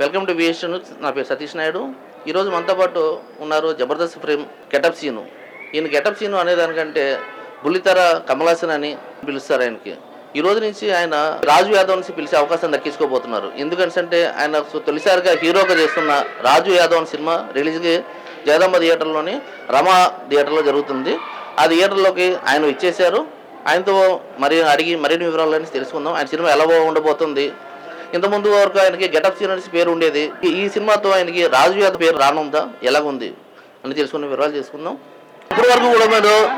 Welcome to VS నా పేరు సతీష్ నాయుడు. ఈరోజు మనతో పాటు ఉన్నారు జబర్దస్త్ ఫ్రేమ్ గెటప్ సీను. ఈయన గెటప్ సీను అనేదానికంటే బుల్లితెర కమలాసన్ అని పిలుస్తారు ఆయనకి. ఈ రోజు నుంచి ఆయన రాజు యాదవ్ నుంచి పిలిచే అవకాశం దక్కించుకోబోతున్నారు. ఎందుకంటే ఆయన తొలిసారిగా హీరోగా చేస్తున్న రాజు యాదవ్ సినిమా రిలీజ్కి జగదాంబ థియేటర్లోని రమా థియేటర్లో జరుగుతుంది. ఆ థియేటర్లోకి ఆయన ఇచ్చేశారు ఆయనతో మరి అడిగి మరిన్ని వివరాలని తెలుసుకుందాం. ఆయన సినిమా ఎలా ఉండబోతుంది ఇంతకుముందు వరకు ఆయనకి గెటప్ సీన్ అనేసి పేరు ఉండేది. ఈ- సినిమాతో ఆయనకి రాజు యాదవ్ పేరు రానుందా? ఎలాగుంది? అని తెలుసుకునే వివరాలు చేసుకుందాం. ఇప్పటి వరకు కూడా మీరు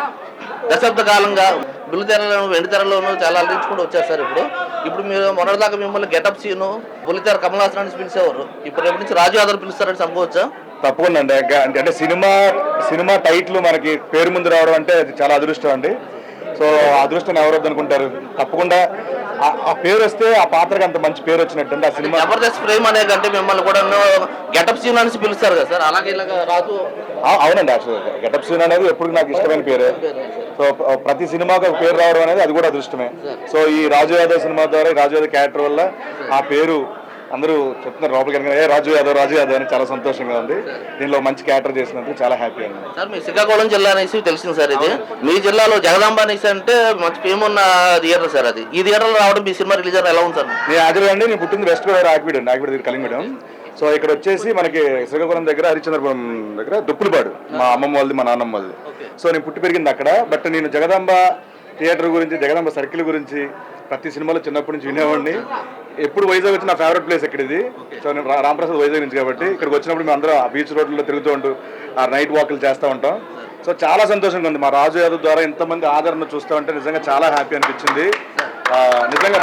దశాబ్ద కాలంగా బిల్లు తెరలోను వెండి తెరలోను చాలా అలరించుకుంటూ వచ్చారు సార్ ఇప్పుడు. ఇప్పుడు మీరు మొన్నటిదాకా మిమ్మల్ని గెటప్ సీను బుల్లితెర కమలాసన్ అని పిలిచేవారు. ఇప్పుడు రేపు నుంచి రాజు యాదవ్ పిలుస్తారని సంభవచ్చా తప్పకుండా అండి. అంటే సినిమా సినిమా టైట్లు మనకి పేరు ముందు రావడం అంటే అది చాలా అదృష్టం అండి. సో అదృష్టం ఎవరొద్దు అనుకుంటారు తప్పకుండా ఆ- ఆ పేరు వస్తే ఆ పాత్రకి అంత మంచి పేరు వచ్చినట్టు ఆ సినిమా జబర్దస్త్ ఫ్రేమ్ అనే కంటే మిమ్మల్ని కూడా గెటప్ సీన్ అనేసి పిలుస్తారు కదా సార్? అలాగే ఇలాగ ఆ- అవునండి యాక్చువల్ గెటప్ సీన్ అనేది ఎప్పుడు నాకు ఇష్టమైన పేరు. సో ప్రతి సినిమాకి ఒక పేరు రావడం అనేది అది కూడా అదృష్టమే. సో ఈ రాజు యాదవ్ సినిమా ద్వారా రాజు యాదవ్ క్యారెక్టర్ వల్ల ఆ పేరు అందరూ చెప్తున్నారు లోపలికి ఏ రాజు యాదవ్ రాజు యాదవ్ అని చాలా సంతోషంగా ఉంది. దీనిలో మంచి క్యారెక్టర్ చేసినందుకు చాలా హ్యాపీ అండి సార్ మీ శ్రీకాకుళం జిల్లా అనేసి తెలిసింది సార్ ఇది. మీ జిల్లాలో జగదాంబ అనేసి అంటే మంచి ఫేమ్ ఉన్న థియేటర్ సార్ అది. ఈ థియేటర్లో రావడం మీ సినిమా రిలీజ్ ఎలా ఉంది సార్? నేను యాక్చువల్గా అండి నేను పుట్టింది వెస్ట్ గోదావరి ఆకివీడు అండి. ఆకివీడు దగ్గర కలింగడం. సో ఇక్కడ వచ్చేసి మనకి శ్రీకాకుళం దగ్గర హరిచంద్రపురం దగ్గర దుప్పులపాడు మా అమ్మమ్మ వాళ్ళది మా నాన్నమ్మ వాళ్ళది. సో నేను పుట్టి పెరిగింది అక్కడ. బట్ నేను జగదాంబ థియేటర్ గురించి జగదాంబ సర్కిల్ గురించి ప్రతి సినిమాలో చిన్నప్పటి నుంచి వినేవాడిని. ఎప్పుడు వైజాగ్ వచ్చి నా ఫేవరెట్ ప్లేస్ ఇక్కడ ఇది సో నేను రామప్రసాద్ వైజాగ్ నుంచి కాబట్టి ఇక్కడికి వచ్చినప్పుడు మేము అందరం ఆ బీచ్ రోడ్లలో తిరుగుతూ ఉంటూ ఆ నైట్ వాకులు చేస్తూ ఉంటాం. సో చాలా సంతోషంగా ఉంది. మా రాజు యాదవ్ ద్వారా ఇంతమంది ఆదరణ చూస్తూ ఉంటే నిజంగా చాలా హ్యాపీ అనిపించింది. నిజంగా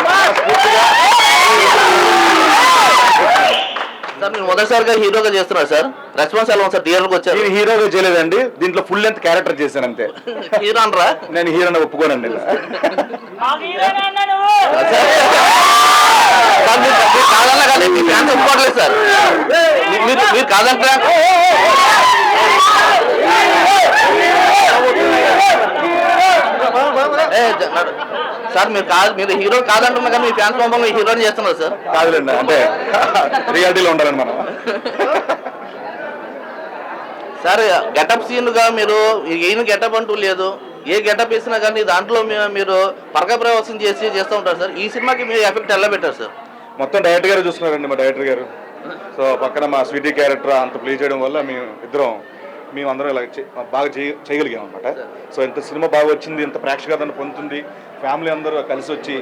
సార్ మీరు మొదటిసారిగా హీరోగా చేస్తున్నారు సార్ రెస్పాన్స్ ఎలా ఉంది సార్ థియేటర్కి వచ్చారు నేను హీరోగా చేయలేదండి దీంట్లో ఫుల్ లెంత్ క్యారెక్టర్ చేశాను అంతే హీరో అనరా నేను హీరోని ఒప్పుకోనండి కాదన్నా కానీ మీ ఫ్యాన్స్ ఒప్పుకోవట్లేదు సార్ మీరు కాదంటారా సార్ మీరు కాదు మీరు హీరో కాదంటున్నా కానీ మీ ఫ్యాన్స్ మమ్మల్ని హీరోని చేస్తున్నారు సార్. కాదులేండి అంటే రియాలిటీలో ఉండాలని మనం. సార్ గెటప్ సీన్గా మీరు ఏం గెటప్ అంటూ లేదు. ఏ గెటప్ వేసినా కానీ దాంట్లో మీరు పరక ప్రవేశం చేసి చేస్తూ ఉంటారు సార్. ఈ సినిమాకి మీరు ఎఫెక్ట్ ఎలా పెట్టారు సార్? మొత్తం డైరెక్టర్ గారు చూస్తున్నారండి మా డైరెక్టర్ గారు. సో పక్కన మా స్వీటీ క్యారెక్టర్ అంత ప్లే చేయడం వల్ల మేము ఇద్దరం మేము అందరం ఇలా బాగా చేయ చేయగలిగాం అనమాట సో ఇంత సినిమా బాగా వచ్చింది ఇంత ప్రేక్షకాదరణ పొందుతుంది ఫ్యామిలీ అందరూ కలిసి వచ్చి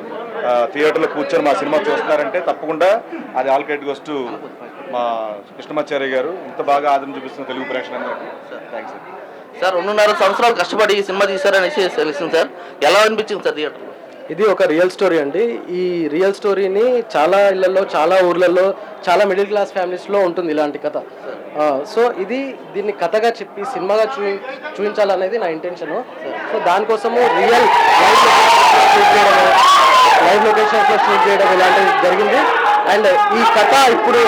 థియేటర్లో కూర్చొని మా సినిమా చూస్తున్నారంటే తప్పకుండా అది ఆల్ క్రెడిట్ వస్తూ మా కృష్ణమాచార్య గారు. ఇంత బాగా ఆదరణ చూపిస్తున్న తెలుగు ప్రేక్షకులందరికీ. థ్యాంక్స్ అండి సార్. రెండున్నర సంవత్సరాలు కష్టపడి ఈ సినిమా తీశారనేసి తెలిసింది సార్. ఎలా అనిపించింది సార్ థియేటర్లో ఇది ఒక రియల్ స్టోరీ అండి. ఈ రియల్ స్టోరీని చాలా ఇళ్ళలో చాలా ఊర్లలో చాలా మిడిల్ క్లాస్ ఫ్యామిలీస్లో ఉంటుంది ఇలాంటి కథ. సో ఇది దీన్ని కథగా చెప్పి సినిమాగా చూ చూపించాలనేది నా ఇంటెన్షన్ సో దానికోసము రియల్ లైవ్ షూట్ చేయడం లైవ్ లొకేషన్స్లో షూట్ చేయడం ఇలాంటివి జరిగింది. అండ్ ఈ కథ ఇప్పుడు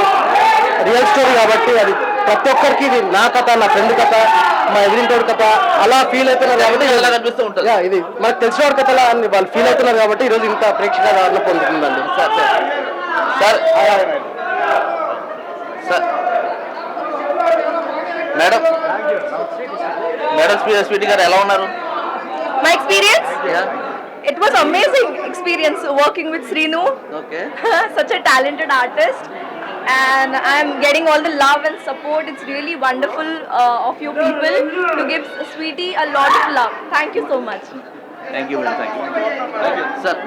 రియల్ స్టోరీ కాబట్టి అది ప్రతి ఒక్కరికి ఇది నా కథ నా ఫ్రెండ్ కథ మా ఎదిరింటోడి కథ అలా ఫీల్ అవుతున్నారు కాబట్టి కనిపిస్తూ ఉంటుంది. ఇది మనకు తెలిసిన వారి కథలా అని వాళ్ళు ఫీల్ అవుతున్నారు కాబట్టి ఈరోజు ఇంత ప్రేక్షక పొందుతుందండి sir sir. Sir sir madam స్పీ- Sweety గారు ఎలా ఉన్నారు My experience? It was amazing experience working with Srinu, okay such a talented artist. And I'm getting all the love and support. It's really wonderful uh, of you people to give Sweetie a lot of love. Thank you so much. Thank you madam thank you sir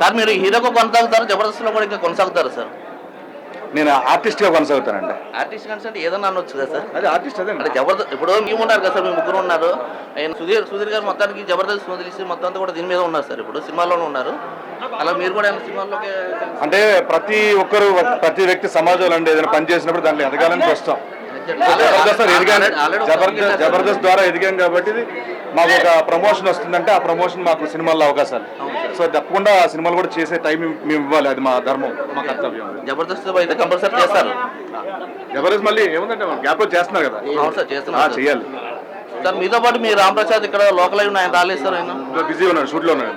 sir మీరు హీరోగా కొనసాగుతారు జబర్దస్త్లో కూడా ఇంకా కొనసాగుతారు sir నేను ఆర్టిస్ట్గా కొనసాగుతానండి. Artist consult ఏదన్నా అనొచ్చు కదా సార్? అదే ఆర్టిస్ట్ అదే అంటే జబర్దస్త్ ఇప్పుడు మేము ఉన్నారు కదా సార్ మీ ముగ్గురు ఉన్నారు. ఆయన సుధీర్ సుధీర్ గారు మొత్తానికి జబర్దస్త్ వదిలేసి మొత్తం అంతా కూడా దీని మీద ఉన్నారు సార్ ఇప్పుడు సినిమాలోనే ఉన్నారు. అలా మీరు కూడా ఏమైనా సినిమాల్లోకి అంటే ప్రతి ఒక్కరు ప్రతి వ్యక్తి సమాజంలో అండి ఏదైనా పని చేసినప్పుడు దాంట్లో ఎదగాలని కష్టం జబర్దస్త్ ద్వారా ఎదిగాం జబర్దస్త్ జబర్దస్త్ ద్వారా ఎదిగాం కాబట్టి మాకు ఒక ప్రమోషన్ వస్తుందంటే ఆ ప్రమోషన్ మాకు సినిమాల్లో అవకాశాలు. సో తప్పకుండా ఆ సినిమాలు కూడా చేసే టైం మేము ఇవ్వాలి. అది మా ధర్మం మా కర్తవ్యం. జబర్దస్త్ అయితే కంపల్సరీ చేస్తారు. జబర్దస్త్ మళ్ళీ ఏముందంటే గ్యాప్ చేస్తున్నారు కదా. అవును సార్ మీతో పాటు మీ రామ్ ప్రసాద్ ఇక్కడ లోకల్ అయి ఆయన రాలేదు సార్ ఆయన? బిజీ ఉన్నాను షూట్లో సార్.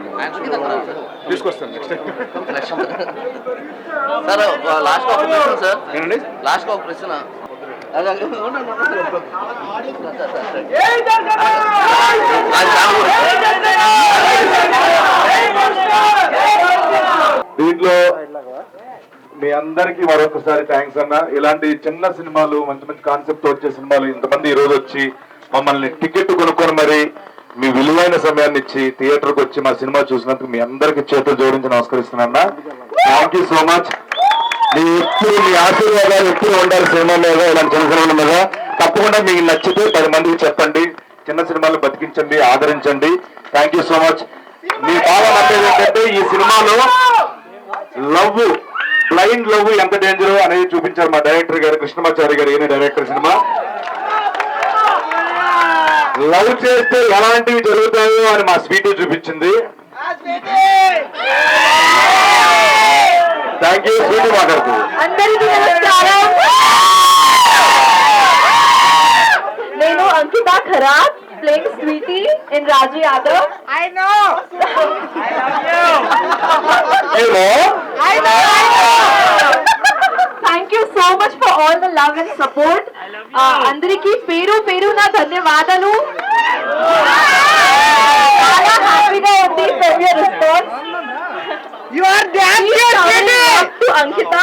తీసుకొస్తాను నెక్స్ట్ సార్ లాస్ట్ ఒక ప్రశ్న సార్. లాస్ట్ ఒక ప్రశ్న. దీంట్లో మీ అందరికి మరొకసారి థ్యాంక్స్ అన్న. ఇలాంటి చిన్న సినిమాలు మంచి మంచి కాన్సెప్ట్ వచ్చే సినిమాలు ఇంతమంది ఈ రోజు వచ్చి మమ్మల్ని టికెట్ కొనుక్కొని మరి మీ విలువైన సమయాన్ని ఇచ్చి థియేటర్కి వచ్చి మా సినిమా చూసినందుకు మీ అందరికి చేతులు జోడించి నమస్కరిస్తున్నా థ్యాంక్ యూ సో మచ్ మీ ఎప్పుడు మీ ఆశీర్వాదాలు ఎప్పుడు ఉండాలి సినిమా మీద ఇలాంటి చిన్న సినిమాల మీద. తప్పకుండా మీకు నచ్చితే పది మందికి చెప్పండి. చిన్న సినిమాలు బతికించండి ఆదరించండి. థ్యాంక్ యూ సో మచ్ మీ బాగా అంటే ఏంటంటే ఈ సినిమాలో లవ్ బ్లైండ్ లవ్ ఎంత డేంజర్ అనేది చూపించారు మా డైరెక్టర్ గారు కృష్ణమాచారి గారు ఈయన డైరెక్టర్ సినిమా. లవ్ చేస్తే ఎలాంటివి జరుగుతాయో అని మా స్వీటీ చూపించింది. థ్యాంక్ యూ స్వీటీ మాట్లాడుతుంది అందరికీ నమస్కారం. నేను Ankita Kharab playing Sweety in Raju Yadav. I know thank you so much for all the love and support అందరికీ పేరు పేరు నా ధన్యవాదాలు. చాలా హ్యాపీగా ఉంది for your response you are to Ankita?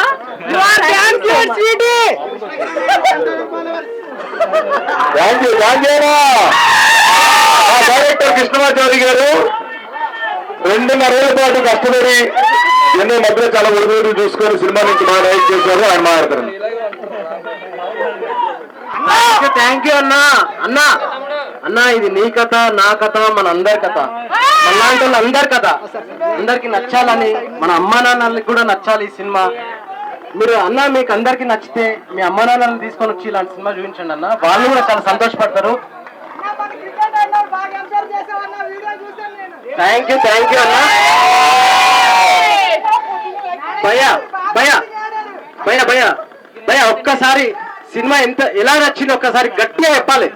You are damn your Sweety thank you thank you మా director Krishnamachari గారు రెండున్నరేళ్ళ పాటు కష్టపడి ఎన్నో మధ్య చాలా ఒడిదోడు చూసుకొని సినిమా నుంచి బాగా డైరెక్ట్ చేశారు ఆయన మాట్లాడతారు థ్యాంక్ యూ అన్నా. అన్నా అన్నా ఇది నీ కథ నా కథ మన అందరి కథ. మనలాంటి వాళ్ళ అందరి కథ. అందరికి నచ్చాలని మన అమ్మా నాన్నలకి కూడా నచ్చాలి ఈ సినిమా. మీరు అన్న మీకు అందరికి నచ్చితే మీ అమ్మా నాన్నలను తీసుకొని వచ్చి ఇలాంటి సినిమా చూపించండి అన్న. వాళ్ళు కూడా చాలా సంతోషపడతారు. థ్యాంక్ యూ థ్యాంక్ యూ అన్న. భయ భయ భయ భయ భయ ఒక్కసారి సినిమా ఎంత ఎలా నచ్చింది ఒక్కసారి గట్టిగా చెప్పాలి.